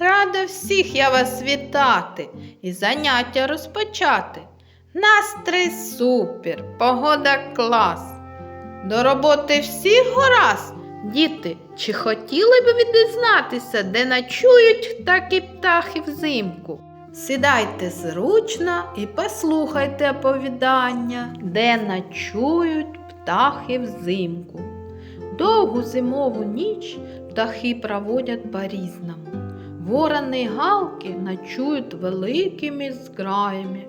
Рада всіх я вас вітати і заняття розпочати. Настрій супер, погода клас. До роботи всіх гораз. Діти, чи хотіли б ви дізнатися, де ночують такі птахи взимку? Сідайте зручно і послухайте оповідання, де ночують птахи взимку. Довгу зимову ніч птахи проводять по-різному. Ворони галки ночують великими зграями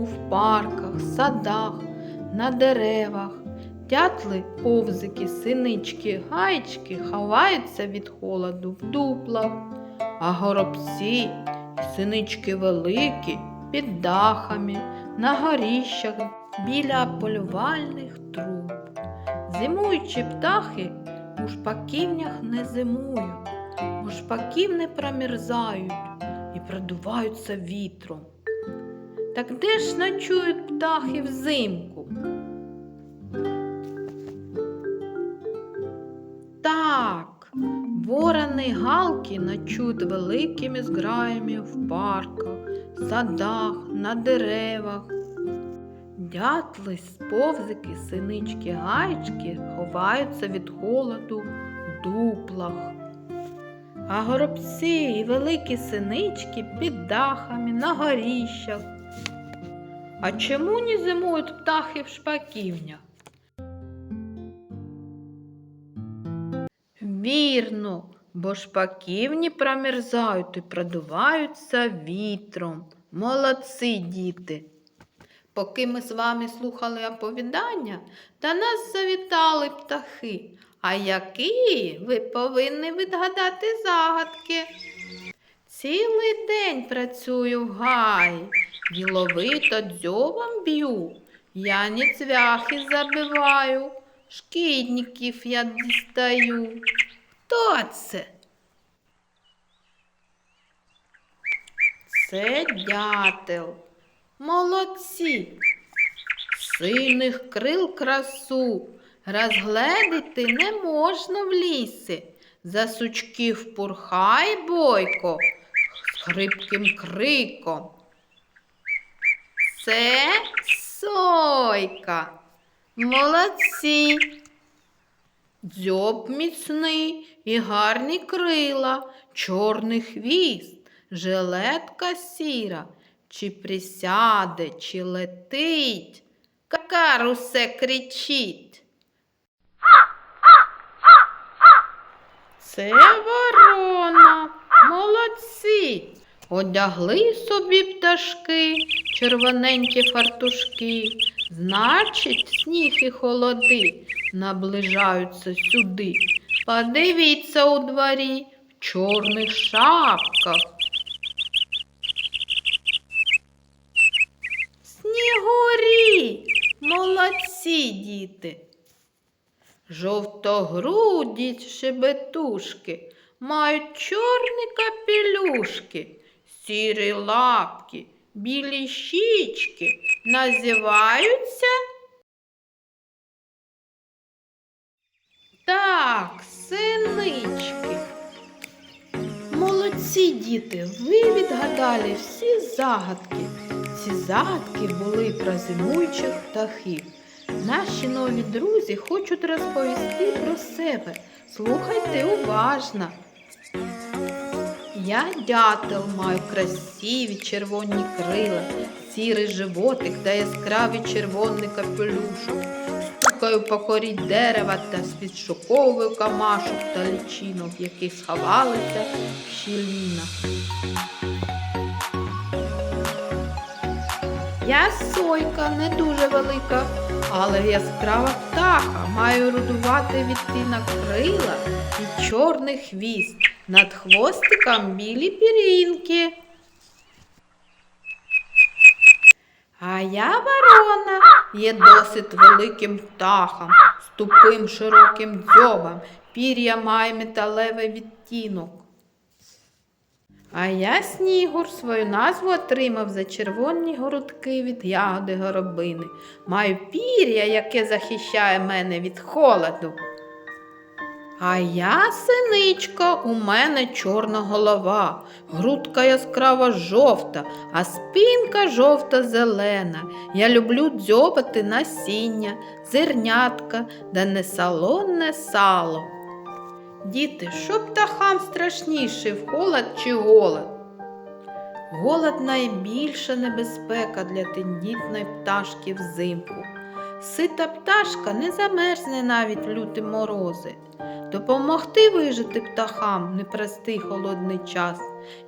у парках, садах, на деревах. Дятли, повзики, синички, гайчки ховаються від холоду в дуплах, а горобці синички великі під дахами, на горіщах, біля полювальних труб. Зимуючі птахи у шпаківнях не зимують, у шпаків не промерзають і продуваються вітром. Так де ж ночують птахи взимку? Так, ворони галки ночують великими зграями в парках, садах, на деревах. Дятли, сповзики, синички, гайчки ховаються від холоду в дуплах. А горобці і великі синички під дахами, на горіщах. А чому не зимують птахи в шпаківнях? Вірно, бо шпаківні промерзають і продуваються вітром. Молодці діти! Поки ми з вами слухали оповідання, до нас завітали птахи. А які ви повинні відгадати загадки? Цілий день працюю в гаї, діловито дзьобом б'ю, я ні цвяхи забиваю, шкідників я дістаю. Хто це? Це дятел. Молодці. Сильних крил красу розгледіти не можна в лісі. За сучків пурхай бойко з хрипким криком. Це сойка. Молодці. Дзьоб міцний і гарні крила, чорний хвіст, жилетка сіра, чи присяде, чи летить, какар усе кричить. Це ворона, молодці. Одягли собі пташки, червоненькі фартушки, значить, сніг і холоди наближаються сюди. Подивіться у дворі в чорних шапках. Снігурі, молодці діти. Жовтогруді шебетушки мають чорні капелюшки, сірі лапки, білі щічки називаються. Так, синички. Молодці діти, ви відгадали всі загадки. Ці загадки були про зимуючих птахів. Наші нові друзі хочуть розповісти про себе. Слухайте уважно. Я дятел маю красиві червоні крила, сірий животик та яскравий червоний капелюшок. Стукаю по корі дерева та підшуковую камашок та лічинок, які сховалися в щілінах. Я сойка не дуже велика, але яскрава птаха, маю рудувати відтінок крила і чорний хвіст. Над хвостиком білі пірінки. А я ворона є досить великим птахом, з тупим широким дзьобом, пір'я має металевий відтінок. А я снігур свою назву отримав за червоні городки від ягоди горобини. Маю пір'я, яке захищає мене від холоду. А я синичка, у мене чорна голова, грудка яскрава жовта, а спинка жовта зелена. Я люблю дзьобати насіння, зернятка, да не солоне сало. Діти, що птахам страшніше в холод чи голод? Голод найбільша небезпека для тендітної пташки взимку. Сита пташка не замерзне навіть в люті морози. Допомогти вижити птахам непростий холодний час,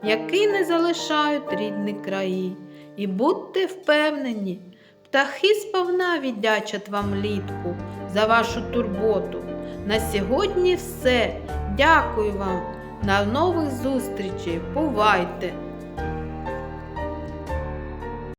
який не залишають рідні краї. І будьте впевнені, птахи сповна віддячать вам літку за вашу турботу. На сьогодні все. Дякую вам. На нових зустрічей. Бувайте!